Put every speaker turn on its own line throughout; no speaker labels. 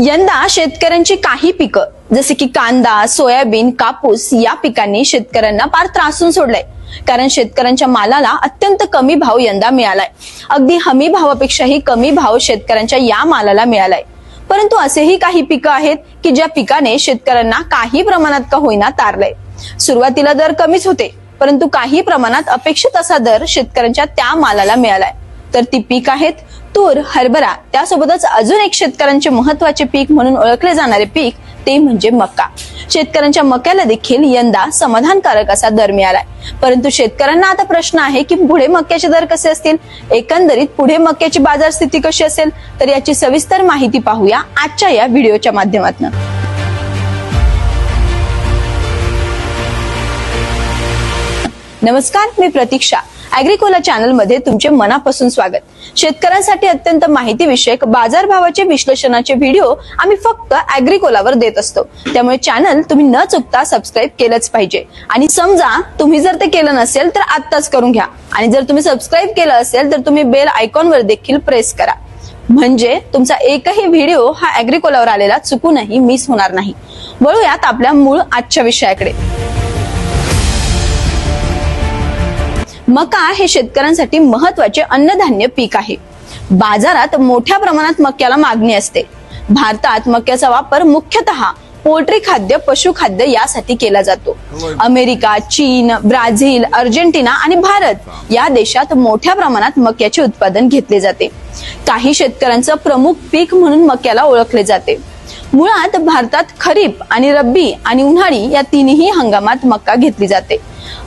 यंदा शेतकऱ्यांची काही पिकं जसे की कांदा सोयाबीन कापूस या पिकांनी शेतकऱ्यांना फार त्रासून सोडलाय. कारण शेतकऱ्यांच्या मालाला अत्यंत कमी भाव यंदा मिळालाय. अगदी हमी भावापेक्षाही कमी भाव शेतकऱ्यांच्या या मालाला मिळालाय. परंतु असेही काही पिकं आहेत की ज्या पिकाने शेतकऱ्यांना काही प्रमाणात का होईना तारलंय. सुरुवातीला दर कमीच होते परंतु काही प्रमाणात अपेक्षित असा दर शेतकऱ्यांच्या त्या मालाला मिळालाय. तर ती पीक आहेत. तूर हरभरा त्यासोबतच अजून एक शेतकऱ्यांचे महत्त्वाचे पीक म्हणून ओळखले जाणारे पीक ते म्हणजे मका. शेतकऱ्यांच्या मक्याला देखील यंदा समाधानकारक असा दर मिळालाय. परंतु शेतकऱ्यांना आता प्रश्न आहे की पुढे मक्याचे दर कसे असतील? एकंदरीत पुढे मक्याची बाजार स्थिती कशी असेल? तर याची सविस्तर माहिती पाहूया आजच्या या व्हिडिओच्या माध्यमातून. नमस्कार मी प्रतीक्षा. अॅग्रिकोला चॅनलमध्ये तुमचे मनापासून स्वागत. शेतकऱ्यांसाठी अत्यंत माहिती विषयक बाजारभावाचे विश्लेषणाचे व्हिडिओ आम्ही फक्त अॅग्रिकोलावर देत असतो. त्यामुळे चॅनल तुम्ही न चुकता सबस्क्राईब केलंच पाहिजे. आणि समजा तुम्ही जर ते केलं नसेल तर आत्ताच करून घ्या. आणि जर तुम्ही सबस्क्राईब केलं असेल तर तुम्ही बेल आयकॉनवर देखील प्रेस करा. म्हणजे तुमचा एकही व्हिडिओ हा अॅग्रिकोलावर आलेला चुकूनही मिस होणार नाही. वळूयात आपल्या मूळ आजच्या विषयाकडे. मका हे शेतकऱ्यांसाठी महत्त्वाचे अन्नधान्य पीक आहे. बाजारात मोठ्या प्रमाणात मक्याला मागणी असते. भारतात मक्याचा वापर मुख्यतः पोल्ट्री खाद्य पशुखाद्य यासाठी केला जातो. अमेरिका चीन ब्राझील अर्जेंटिना आणि भारत या देशात मोठ्या प्रमाणात मक्याचे उत्पादन घेतले जाते. काही शेतकऱ्यांचं प्रमुख पीक म्हणून मक्याला ओळखले जाते. मुळात भारतात खरीप आणि रब्बी आणि उन्हाळी या तिन्ही हंगामात मक्का घेतली जाते.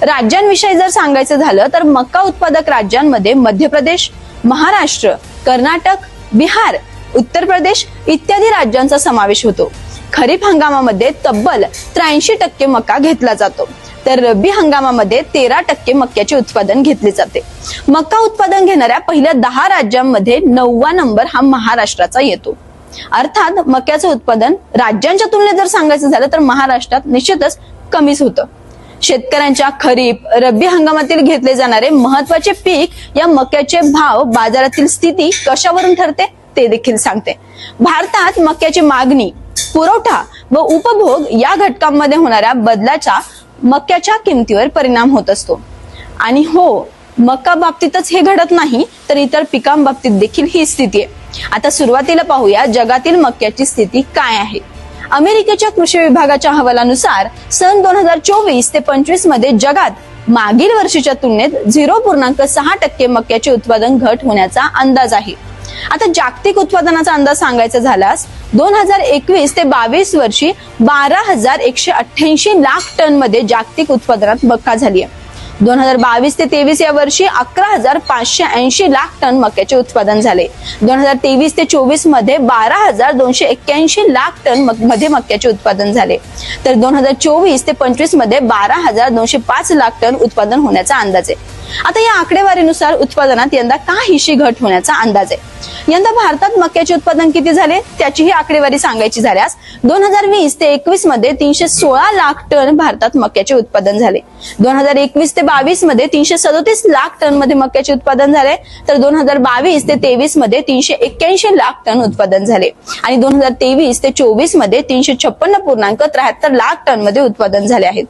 राज्यांविषयी जर सांगायचं झालं तर मक्का उत्पादक राज्यांमध्ये मध्य प्रदेश महाराष्ट्र कर्नाटक बिहार उत्तर प्रदेश इत्यादी राज्यांचा समावेश होतो. खरीप हंगामामध्ये तब्बल त्र्याऐंशी टक्के मका घेतला जातो. तर रब्बी हंगामामध्ये तेरा टक्के मक्याचे उत्पादन घेतले जाते. मक्का उत्पादन घेणाऱ्या पहिल्या दहा राज्यांमध्ये नववा नंबर हा महाराष्ट्राचा येतो. अर्थात मक्याचं उत्पादन राज्यांच्या तुलनेत जर सांगायचं झालं तर महाराष्ट्रात निश्चितच कमीच होतं. शेतकऱ्यांच्या खरीप रब्बी हंगामातील घेतले जाणारे महत्त्वाचे पीक या मक्याचे भाव बाजारातील स्थिती कशावरून ठरते ते देखील सांगते. भारतात मक्याची मागणी पुरवठा व उपभोग या घटकांमध्ये होणाऱ्या बदलाचा मक्याच्या किमतीवर परिणाम होत असतो. आणि हो मका बाबतीतच हे घडत नाही तर इतर पिकांबाबतीत देखील ही स्थिती आहे. आता सुरुवातीला पाहूया जगातील मक्याची स्थिती काय आहे. अमेरिकेच्या कृषी विभागाच्या अहवालानुसार सन दोन हजार चोवीस ते पंचवीसमध्ये जगात मागील वर्षीच्या तुलनेत झिरो पूर्णांक सहा टक्के मक्याचे उत्पादन घट होण्याचा अंदाज आहे. आता जागतिक उत्पादनाचा अंदाज सांगायचा झाल्यास दोन हजार एकवीस ते बावीस वर्षी बारा हजार एकशे अठ्ठ्याऐंशी लाख टनमध्ये जागतिक उत्पादनात मक्का झाली आहे. दोन हजार बावीस ते तेवीस या वर्षी अकरा हजार पाचशे ऐंशी लाख टन मक्याचे उत्पादन झाले. दोन हजार तेवीस ते चोवीसमध्ये बारा हजार दोनशे एक्क्याऐंशी लाख टन मक- मध्ये मक्याचे उत्पादन झाले. तर दोन हजार चोवीस ते पंचवीसमध्ये बारा हजार दोनशे पाच लाख टन उत्पादन होण्याचा अंदाज आहे. आता या आकडेवारीनुसार उत्पादनात यंदा का हिशी घट होण्याचा अंदाज आहे. यंदा भारतात मक्याचे उत्पादन किती झाले? त्याचीही आकडेवारी सांगायची झाल्यास दोन हजार वीस ते एकवीसमध्ये तीनशे सोळा लाख टन भारतात मक्याचे उत्पादन झाले. दोन हजार एकवीस ते बावीसमध्ये तीनशे सदोतीस लाख टनमध्ये मक्याचे उत्पादन झाले. तर दोन हजार बावीस ते तेवीसमध्ये तीनशे एक्क्याऐंशी लाख टन उत्पादन झाले. आणि दोन हजार तेवीस ते चोवीसमध्ये तीनशे छप्पन्न पूर्णांक त्र्याहत्तर लाख टनमध्ये उत्पादन झाले आहेत.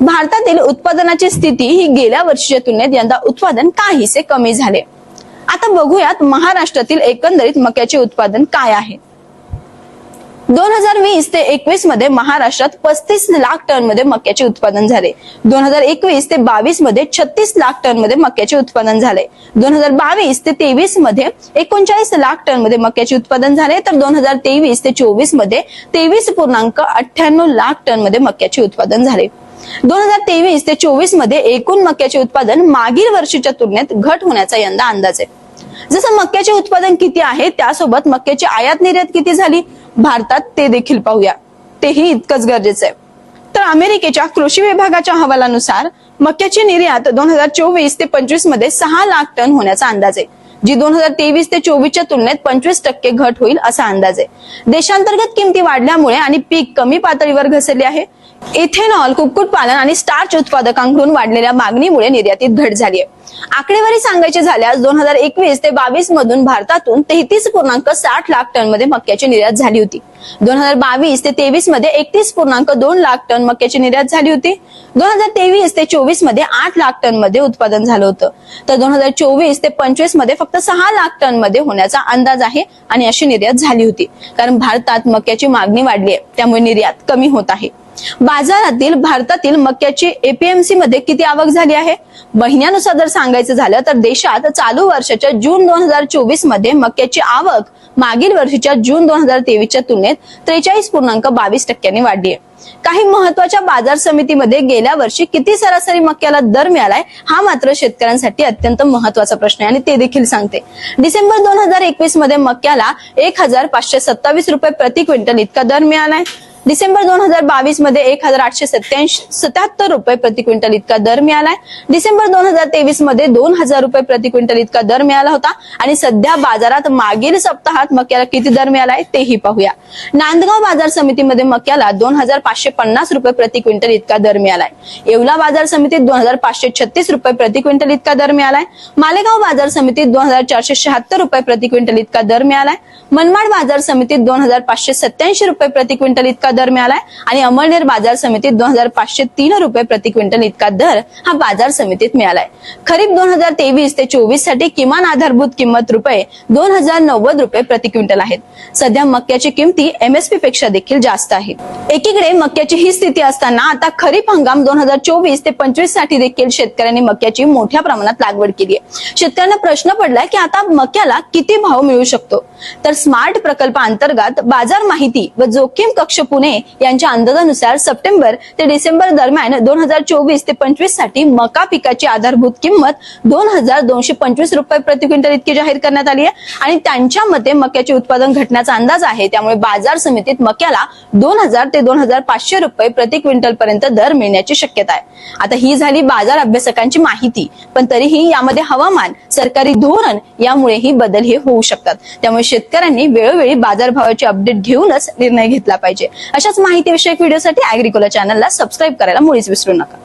भारतातील उत्पादनाची स्थिती ही गेल्या वर्षीच्या तुलनेत यंदा उत्पादन काहीसे कमी झाले. आता बघूयात महाराष्ट्रातील एकंदरीत मक्याचे उत्पादन काय आहे. दोन हजार वीस ते एकवीसमध्ये महाराष्ट्रात पस्तीस लाख टनमध्ये मक्याचे उत्पादन झाले. दोन हजार एकवीस ते बावीसमध्ये छत्तीस लाख टनमध्ये मक्याचे उत्पादन झाले. दोन हजार बावीस ते तेवीसमध्ये एकोणचाळीस लाख टनमध्ये मक्याचे उत्पादन झाले. तर दोन हजार तेवीस ते चोवीसमध्ये तेवीस पूर्णांक अठ्ठ्याण्णव लाख टनमध्ये मक्याचे उत्पादन झाले. दोन हजार तेवीस ते चोवीसमध्ये एकूण मक्याचे उत्पादन मागील वर्षीच्या तुलनेत घट होण्याचा यंदा अंदाज आहे. जसं मक्याचे उत्पादन किती आहे त्यासोबत मक्याची आयात निर्यात किती झाली भारतात ते देखील पाहूया. तेही इतकंच गरजेचं आहे. तर अमेरिकेच्या कृषी विभागाच्या अहवालानुसार मक्याची निर्यात दोन हजार चोवीस ते पंचवीसमध्ये सहा लाख टन होण्याचा अंदाज आहे जी दोन हजार तेवीस ते चोवीसच्या तुलनेत पंचवीस टक्के घट होईल असा अंदाज आहे. देशांतर्गत किमती वाढल्यामुळे आणि पीक कमी पातळीवर घसरले आहे इथेनॉल कुक्कुटपालन आणि स्टार्च उत्पादकांकडून वाढलेल्या मागणीमुळे निर्यातीत घट झाली आहे आकडेवारी सांगायची झाल्यास दोन हजार एकवीस ते बावीस मधून भारतातून तेहतीस पूर्णांक साठ लाख टनमध्ये मक्याची निर्यात झाली होती. दोन हजार बावीस ते तेवीसमध्ये एकतीस पूर्णांक दोन लाख टन मक्याची निर्यात झाली होती. दोन हजार तेवीस ते चोवीसमध्ये आठ लाख टनमध्ये उत्पादन झालं होतं. तर दोन हजार चोवीस ते पंचवीसमध्ये फक्त सहा लाख टनमध्ये होण्याचा अंदाज आहे आणि अशी निर्यात झाली होती. कारण भारतात मक्याची मागणी वाढली आहे त्यामुळे निर्यात कमी होत आहे. बाजारातील भारतातील मक्याची एपीएमसी मध्ये किती आवक झाली आहे? महिन्यानुसार जर सांगायचं झालं तर देशात चालू वर्षाच्या जून दोन हजार चोवीसमध्ये मक्याची आवक मागील वर्षीच्या जून दोन हजार तेवीसच्या तुलनेत त्रेचाळीस पूर्णांक बावीस टक्क्यांनी वाढली आहे. काही महत्त्वाच्या बाजार समितीमध्ये गेल्या वर्षी किती सरासरी मक्याला दर मिळालाय हा मात्र शेतकऱ्यांसाठी अत्यंत महत्त्वाचा प्रश्न आहे आणि ते देखील सांगते. डिसेंबर दोन हजार एकवीसमध्ये मक्याला एक हजार पाचशे सत्तावीस रुपये प्रति क्विंटल इतका दर मिळालाय. डिसेंबर दोन हजार बावीसमध्ये एक हजार आठशे सत्याऐंशी सत्याहत्तर रुपये प्रति क्विंटल इतका दर मिळालाय. डिसेंबर दोन हजार तेवीसमध्ये दोन हजार रुपये प्रति क्विंटल इतका दर मिळाला होता. आणि सध्या बाजारात मागील सप्ताहात मक्याला किती दर मिळालाय तेही पाहूया. नांदगाव बाजार समितीमध्ये मक्याला दोन हजार पाचशे पन्नास रुपये प्रति क्विंटल इतका दर मिळालाय. येवला बाजार समितीत दोन हजार पाचशे छत्तीस रुपये प्रति क्विंटल इतका दर मिळालाय. मालेगाव बाजार समितीत दोन हजार चारशे शहात्तर रुपये प्रति क्विंटल इतका दर मिळालाय. मनमाड बाजार समितीत दोन हजार पाचशे सत्याऐंशी रुपये प्रति क्विंटल इतका इतका दर मिळालाय आणि अमळनेर बाजार समितीत दोन हजार पाचशे तीन रुपये प्रति क्विंटल इतका दर हा बाजार समितीत मिळालाय. खरीप दोन हजार तेवीस ते चोवीससाठी किमान आधारभूत किंमत रुपये दोन हजार नव्वद रुपये प्रति क्विंटल आहेत. सध्या मक्याची किमती एमएसपी पेक्षा देखील जास्त आहे. एकीकडे मक्याची ही स्थिती असताना आता खरीप हंगाम दोन हजार चोवीस ते पंचवीससाठी देखील शेतकऱ्यांनी मक्याची मोठ्या प्रमाणात लागवड केली आहे. शेतकऱ्यांना प्रश्न पडलाय की आता मक्याला किती भाव मिळू शकतो? तर स्मार्ट प्रकल्पाअंतर्गत बाजार माहिती व जोखीम कक्ष पुणे यांच्या अंदाजानुसार सप्टेंबर ते डिसेंबर दरम्यान दोन हजार चोवीस ते पंचवीससाठी मका पिकाची आधारभूत किंमत दोन हजार दोनशे पंचवीस रुपये प्रति क्विंटल इतकी जाहीर करण्यात आली आहे. आणि त्यांच्या मते मक्याचे उत्पादन घटण्याचा अंदाज आहे. त्यामुळे बाजार समितीत मक्याला दोन हजार ते दोन हजार पाचशे रुपये प्रति क्विंटल पर्यंत दर मिळण्याची शक्यता आहे. आता ही झाली बाजार अभ्यासकांची माहिती. पण तरीही यामध्ये हवामान सरकारी धोरण यामुळेही बदल हे होऊ शकतात. त्यामुळे शेतकऱ्यांनी वेळोवेळी बाजारभावाचे अपडेट घेऊनच निर्णय घेतला पाहिजे. अशाच माहितीविषयक व्हिडिओसाठी अॅग्रिकोला चॅनलला सबस्क्राईब करायला मुळीच विसरू नका.